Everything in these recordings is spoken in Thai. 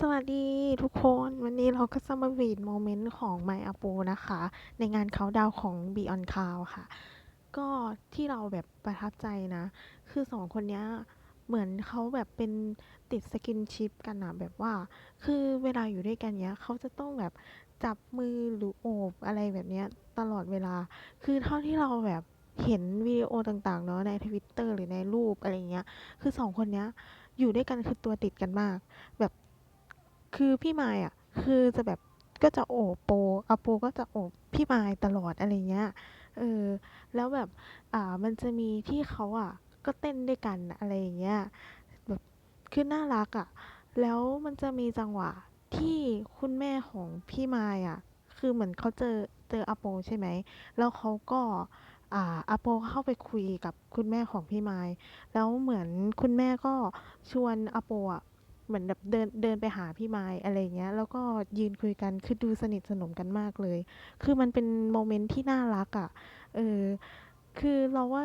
สวัสดีทุกคนวันนี้เราก็จะมารีดโมเมนต์ของไมอาปูนะคะ ในงานเขาดาวของ Beyond Cloud ค่ะ ก็ที่เราแบบประทับใจนะ คือสองคนนี้เหมือนเขาแบบเป็นติดสกินชิปกันอะแบบว่า คือเวลาอยู่ด้วยกันเนี้ยเขาจะต้องแบบจับมือหรือโอบอะไรแบบเนี้ยตลอดเวลา คือเท่าที่เราแบบเห็นวิดีโอต่างๆเนาะในทวิตเตอร์หรือในรูปอะไรเงี้ย คือสองคนเนี้ยอยู่ด้วยกันคือตัวติดกันมาก แบบ คือพี่มายอะ คือจะแบบก็จะโอบโปอาโปก็จะโอบพี่มายตลอดอะไรเงี้ย เออ แล้วแบบ อ่า มันจะมีที่เขาอะ ก็เต้นด้วยกันอะไรอย่างเงี้ย แบบคือน่ารักอะ แล้วมันจะมีจังหวะที่คุณแม่ของพี่มายอะ คือเหมือนเขาเจอเจออาโปใช่ไหม แล้วเขาก็อ่าอาโปเข้าไปคุยกับคุณแม่ของพี่มายแล้วเหมือนคุณแม่ก็ชวนอาโปอะ เหมือนแบบเดินเดินไปหาพี่ไม้อะไรเงี้ย แล้วก็ยืนคุยกันคือดูสนิทสนมกันมากเลย คือมันเป็นโมเมนต์ที่น่ารักอะ เออ คือเราว่า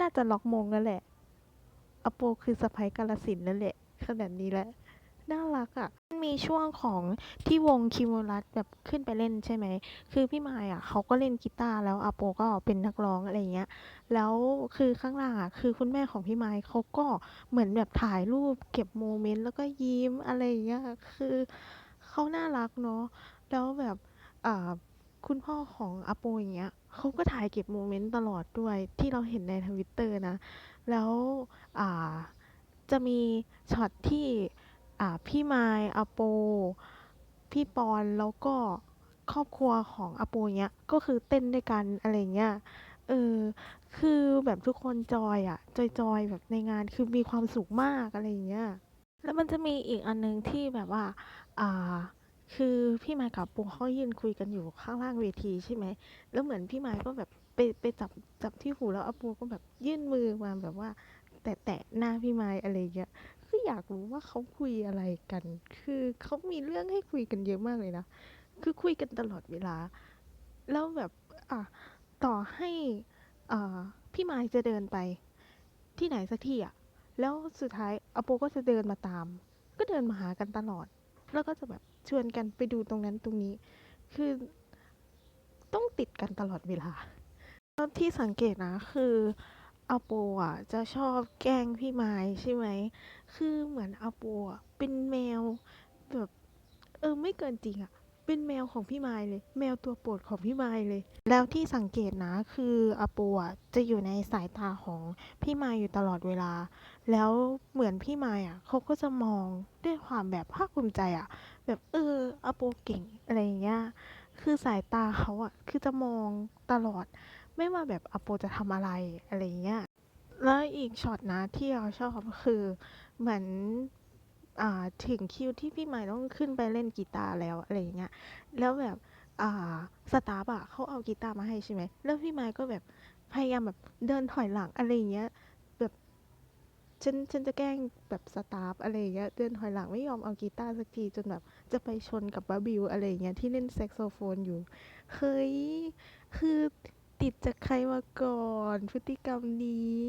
น่าจะล็อกมงแล้วแหละ อโปคือสะพายกาลสินนั่นแหละขนาดนี้แหละ น่ารักอะมันมีช่วงของที่วงคิมูรัสแบบขึ้นไปเล่นใช่ไหม คือพี่มายอะเขาก็เล่นกีตาร์แล้วอาโปก็เป็นนักร้องอะไรเงี้ย แล้วคือข้างล่างอะคือคุณแม่ของพี่ไม้เขาก็เหมือนแบบถ่ายรูปเก็บโมเมนต์แล้วก็ยิ้มอะไรเงี้ย คือเขาน่ารักเนาะ แล้วแบบอ่าคุณพ่อของอาโปอย่างเงี้ยเขาก็ถ่ายเก็บโมเมนต์ตลอดด้วยที่เราเห็นในทวิตเตอร์นะ แล้วอ่าจะมีช็อตที่ อ่าพี่ไม้อาโป พี่ปอนแล้วก็ครอบครัวของอาโปเงี้ยก็คือเต้นด้วยกันอะไรเงี้ยเออคือแบบทุกคนจอยอะจอยๆแบบในงานคือมีความสุขมากอะไรเงี้ยแล้วมันจะมีอีกอันนึงที่แบบว่าอ่าคือพี่ไมค์กับปุงเขายืนคุยกันอยู่ข้างล่างเวทีใช่ไหม แล้วเหมือนพี่ไมค์ก็แบบไปไปจับจับที่หูแล้วอาปูก็แบบยื่นมือมาแบบว่า แตะแตะหน้าพี่ไมค์อะไรเงี้ย คืออยากรู้ว่าเขาคุยอะไรกัน คือเขามีเรื่องให้คุยกันเยอะมากเลยนะ คือคุยกันตลอดเวลา แล้วแบบอะต่อให้อ่าพี่ไมค์จะเดินไป ที่ไหนสักที่อะ แล้วสุดท้ายอโปก็จะเดินมาตาม ก็เดินมาหากันตลอด แล้วก็จะแบบชวนกันไปดูตรงนั้นตรงนี้ คือต้องติดกันตลอดเวลาแล้วที่สังเกตนะคือ อาโปอะจะชอบแกล้งพี่ไม้ใช่ไหม คือเหมือนอาโปอะเป็นแมวแบบเออไม่เกินจริงอะ เป็นแมวของพี่ไม้เลย แมวตัวโปรดของพี่ไม้เลย แล้วที่สังเกตนะคืออาปูอะจะอยู่ในสายตาของพี่ไม้อยู่ตลอดเวลา แล้วเหมือนพี่ไม้อะเขาก็จะมองด้วยความแบบภาคภูมิใจอะ แบบเอออาปูเก่งอะไรอย่างเงี้ย คือสายตาเขาอะคือจะมองตลอด ไม่ว่าแบบอาปูจะทำอะไรอะไรเงี้ยแล้วอีกช็อตนะที่เราชอบคือเหมือนอถึงคิวที่พี่ไม้ต้องขึ้นไปเล่นกีตาร์แล้วอะไรเงี้ยแล้วแบบสตาฟอะเขาเอากีตาร์มาให้ใช่ไหมแล้วพี่ไม้ก็แบบพยายามแบบเดินถอยหลังอะไรเงี้ยแบบฉันฉันจะแกล้งแบบสตาฟอะไรเงี้ยเดินถอยหลังไม่ยอมเอากีตาร์สักทีจนแบบจะไปชนกับบาบิวอะไรเงี้ยที่เล่นแซกโซโฟนอยู่เฮ้ยคือ ติดจากใครมาก่อน พฤติกรรมนี้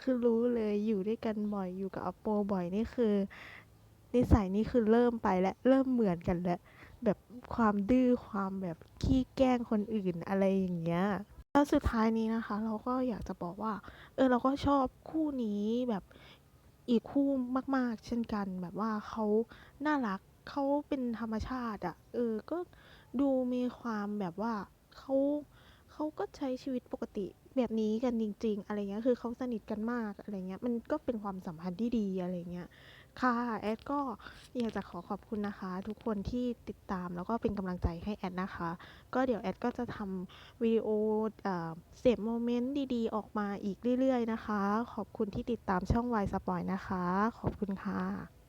คือรู้เลยอยู่ด้วยกันบ่อยอยู่กับอโปบ่อยนี่คือ นิสัยนี่คือเริ่มไปแล้วเริ่มเหมือนกันแล้ว แบบความดื้อความแบบขี้แกล้งคนอื่นอะไรอย่างเงี้ยแล้วสุดท้ายนี้นะคะ เราก็อยากจะบอกว่า เออเราก็ชอบคู่นี้แบบอีกคู่มาก ๆ เช่นกันแบบว่าเขาน่ารักเขาเป็นธรรมชาติอะ เออก็ดูมีความแบบว่าเขา เขาก็ใช้ชีวิตปกติแบบนี้กันจริง ๆ อะไรเงี้ย คือเขาสนิทกันมากอะไรเงี้ย มันก็เป็นความสัมพันธ์ที่ดีอะไรเงี้ย ค่ะ แอดก็อยากจะขอขอบคุณนะคะ ทุกคนที่ติดตามแล้วก็เป็นกำลังใจให้แอดนะคะ ก็เดี๋ยวแอดก็จะทำวิดีโอเอ่อเสพโมเมนต์ดีๆ ออกมาอีกเรื่อยๆนะคะ ขอบคุณที่ติดตามช่องวายสปอยนะคะ ขอบคุณค่ะ